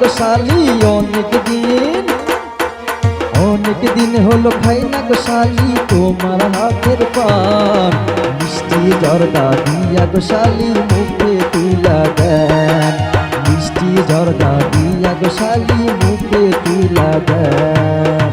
গোশালি অনেক দিন অনেক দিন হলো খাই না গোশালি তোমার হাতের পান, মিষ্টি জর্দা দিয়া গোশালি মুখে তুলা দেন। মিষ্টি জর্দা দিয়া গোশালি মুখে তুলা দেন।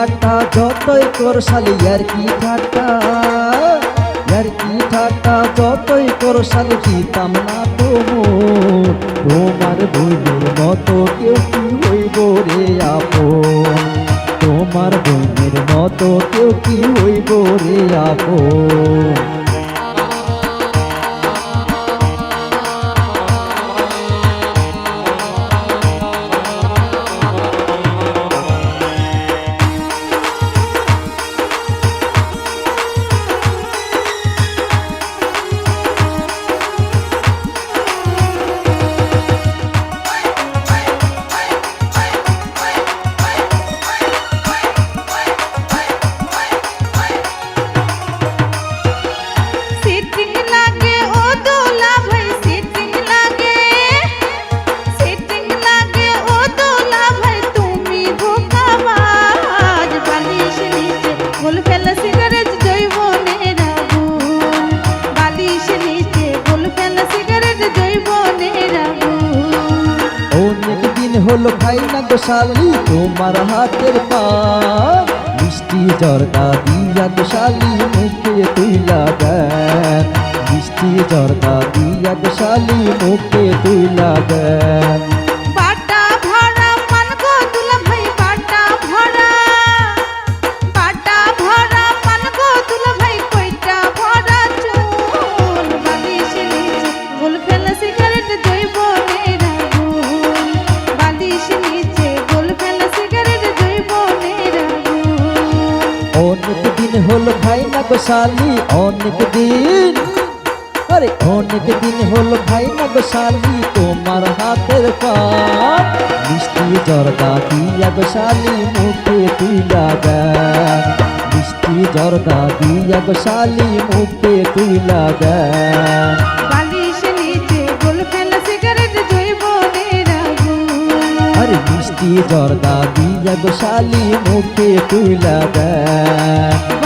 ঠাট্টা, যতই তোর শালি, আর কি ঠাট্টা? আর কি ঠাট্টা, যতই তোর শালি দিতাম না তবু। তোমার বইনের মতো কেউ কি হইব রে আপন? তোমার বইনের মতো কেউ কি হইব রে আপন? হলো খাই না দোষালি তোমার হাতের পা। মিষ্টি জর্দা দিয়া দোষালি মুখে তুইলা দেন। মিষ্টি জর্দা দিয়া দোষালি মুখে তুইলা দেন। গোশালি অনেক দিন। আরে অনেক দিন হলো খাই না গোশালি তোমার হাতের পান মিষ্টি জর্দা দিয়া গোশালি মুখে তুইলা দেন মিষ্টি জর্দা দিয়া গোশালি মুখে তুইলা দেন আরে মিষ্টি জর্দা দিয়া গোশালি মুখে তুইলা দেন